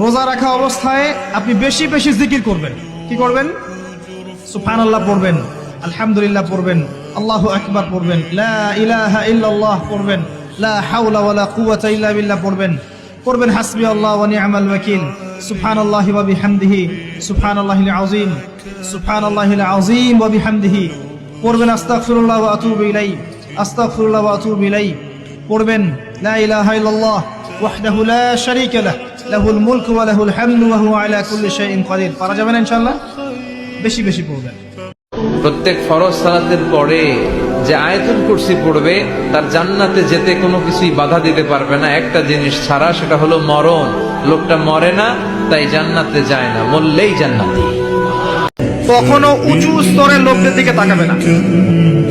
রোজা রাখা অবস্থায় আপনি বেশি বেশি জিকির করবেন। কি করবেন? সুফান আল্লাহ পড়বেন, আলহামদুলিল্লাহ পড়বেন, আল্লাহ আকবার পড়বেন, লা ইলাহা ইল্লাল্লাহ পড়বেন, লা হাওলা ওয়ালা কুওয়াতা ইল্লা পড়বেন। পড়বেন হাসবি আল্লাহ ওয়া নি'মাল ওয়াকিল। সুবহানাল্লাহি ওয়া বিহামদিহি সুবহানাল্লাহিল আযীম সুবহানাল্লাহিল আযীম ওয়া বিহামদিহি। পড়বেন, আস্তাগফিরুল্লাহ ওয়া আতুবু ইলাইহি, আস্তাগফিরুল্লাহ ওয়া আতুবু ইলাইহি। পড়বেন, লা ইলাহা ইল্লাল্লাহ শারীকা লাহ লাহুল মুলকু ওয়া লাহুল হামদু ওয়া হুয়া আলা কুল্লি শাইইন কাদির। পারা যাবে না ইনশাআল্লাহ? বেশি বেশি পড়বেন। প্রত্যেক ফরজ সালাতের পরে যে আয়াতুল কুরসি পড়বে তার জান্নাতে যেতে কোনো কিছুই বাধা দিতে পারবে না। একটা জিনিস ছাড়া সেটা হলো মরণ। লোকটা মরে না তাই জান্নাতে যায় না। মরলেই জান্নাতি। কখনো উঁচু স্তরের লোকদের দিকে তাকাবে না।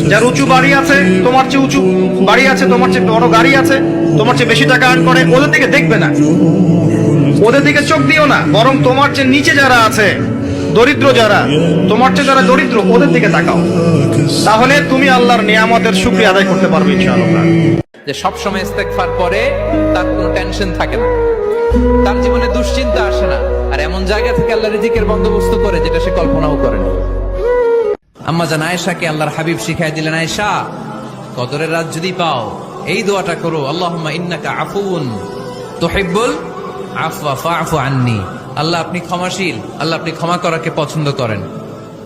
যার উঁচু বাড়ি আছে তোমার চেয়ে উঁচু বাড়ি আছে তোমার চেয়ে বড় গাড়ি আছে তোমার চেয়ে বেশি টাকা আর্ন করে, ওদের দিকে দেখবে না। ওদের দিকে চোখ দিও না, বরং তোমার চেয়ে নিচে যারা আছে, দরিদ্র যারা, তোমার চেয়ে যারা দরিদ্র, ওদের দিকে তাকাও। তাহলে তুমি আল্লাহর নিয়ামতের শুক্রিয়া আদায় করতে পারবে ইনশাআল্লাহ। যে সব সময় ইস্তেগফার করে, তার কোনো টেনশন থাকে না। তার জীবনে দুশ্চিন্তা আসে না। আর এমন জায়গা থেকে আল্লাহ রিজিকের বন্দোবস্ত করে, যেটা সে কল্পনাও করেনি আম্মা জান আয়েশাকে আল্লাহর হাবিব শিখাই দিলেন, আয়েশা, কদরের রাত যদি পাও এই দোয়াটা করো, আল্লাহুম্মা ইন্নাকা আফুন তুহিব্বুল আফওয়া আন্নি। আল্লাহ আপনি ক্ষমাশীল, আল্লাহ আপনি ক্ষমা করাকে পছন্দ করেন।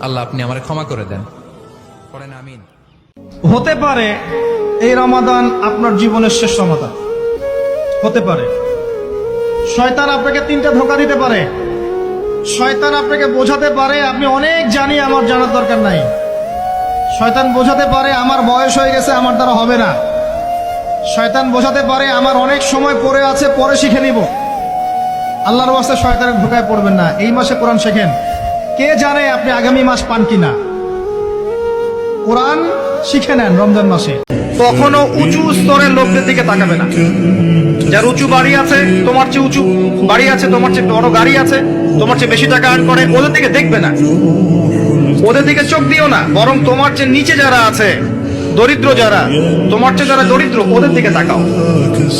আল্লাহ আপনি আমারে ক্ষমা করে দেন। পড়েন, আমিন। হতে পারে এই রমাদান আপনার জীবনের শেষ রমাদান। হতে পারে। শয়তান আপনাকে তিনটা ধোকা দিতে পারে। শয়তান আপনাকে বোঝাতে পারে, আপনি অনেক জানি, আমার জানার দরকার নাই। শয়তান বোঝাতে পারে, আমার বয়স হয়ে গেছে, আমার দ্বারা হবে না। শয়তান বোঝাতে পারে, আমার অনেক সময় পড়ে আছে, পরে শিখে নিব। আল্লাহর বাস্তে শয়তানের ধোকায় পড়বেন না। এই মাসে কোরআন শেখেন। কে জানে আপনি আগামী মাস পান কিনা? কোরআন শিখে নেন রমজান মাসে। কখনো উঁচু স্তরের লোকদের দিকে তাকাবে না। যার উঁচু বাড়ি আছে, তোমার চেয়ে উঁচু বাড়ি আছে, তোমার চেয়ে বড় গাড়ি আছে, তোমার চেয়ে বেশি টাকা আর্ন করে, ওদের দিকে দেখবে না। ওদের দিকে চোখ দিও না, বরং তোমার চেয়ে নিচে যারা আছে দরিদ্র যারা তোমার চেয়ে যারা দরিদ্র ওদের দিকে তাকাও।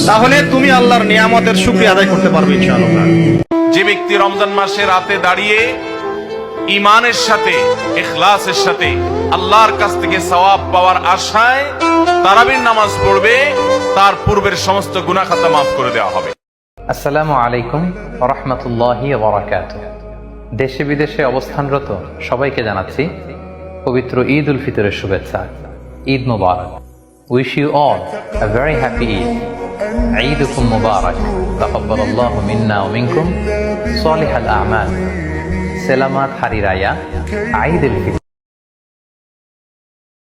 তাহলে তুমি আল্লাহর নিয়ামতের শুক্রিয়া আদায় করতে পারবে ইনশাআল্লাহ। যে ব্যক্তি রমজান মাসে রাতে দাঁড়িয়ে ইমানের সাথে ইখলাসের সাথে আল্লাহর কাছ থেকে সওয়াব পাওয়ার আশায় তারাবির নামাজ পড়বে তার পূর্বের সমস্ত গুনাহ খাতা মাফ করে দেওয়া হবে। আসসালামু আলাইকুম রহমতুল্লাহি দেশে বিদেশে অবস্থানরত সবাইকে জানাচ্ছি পবিত্র ঈদ উল ফিতরের শুভেচ্ছা। Eid Mubarak. Wish you all a very happy Eid. Eidukum Mubarak. Taqabbalallahu minna wa minkum. Salih al-A'mal. Selamat Hari Eid al-Fitr.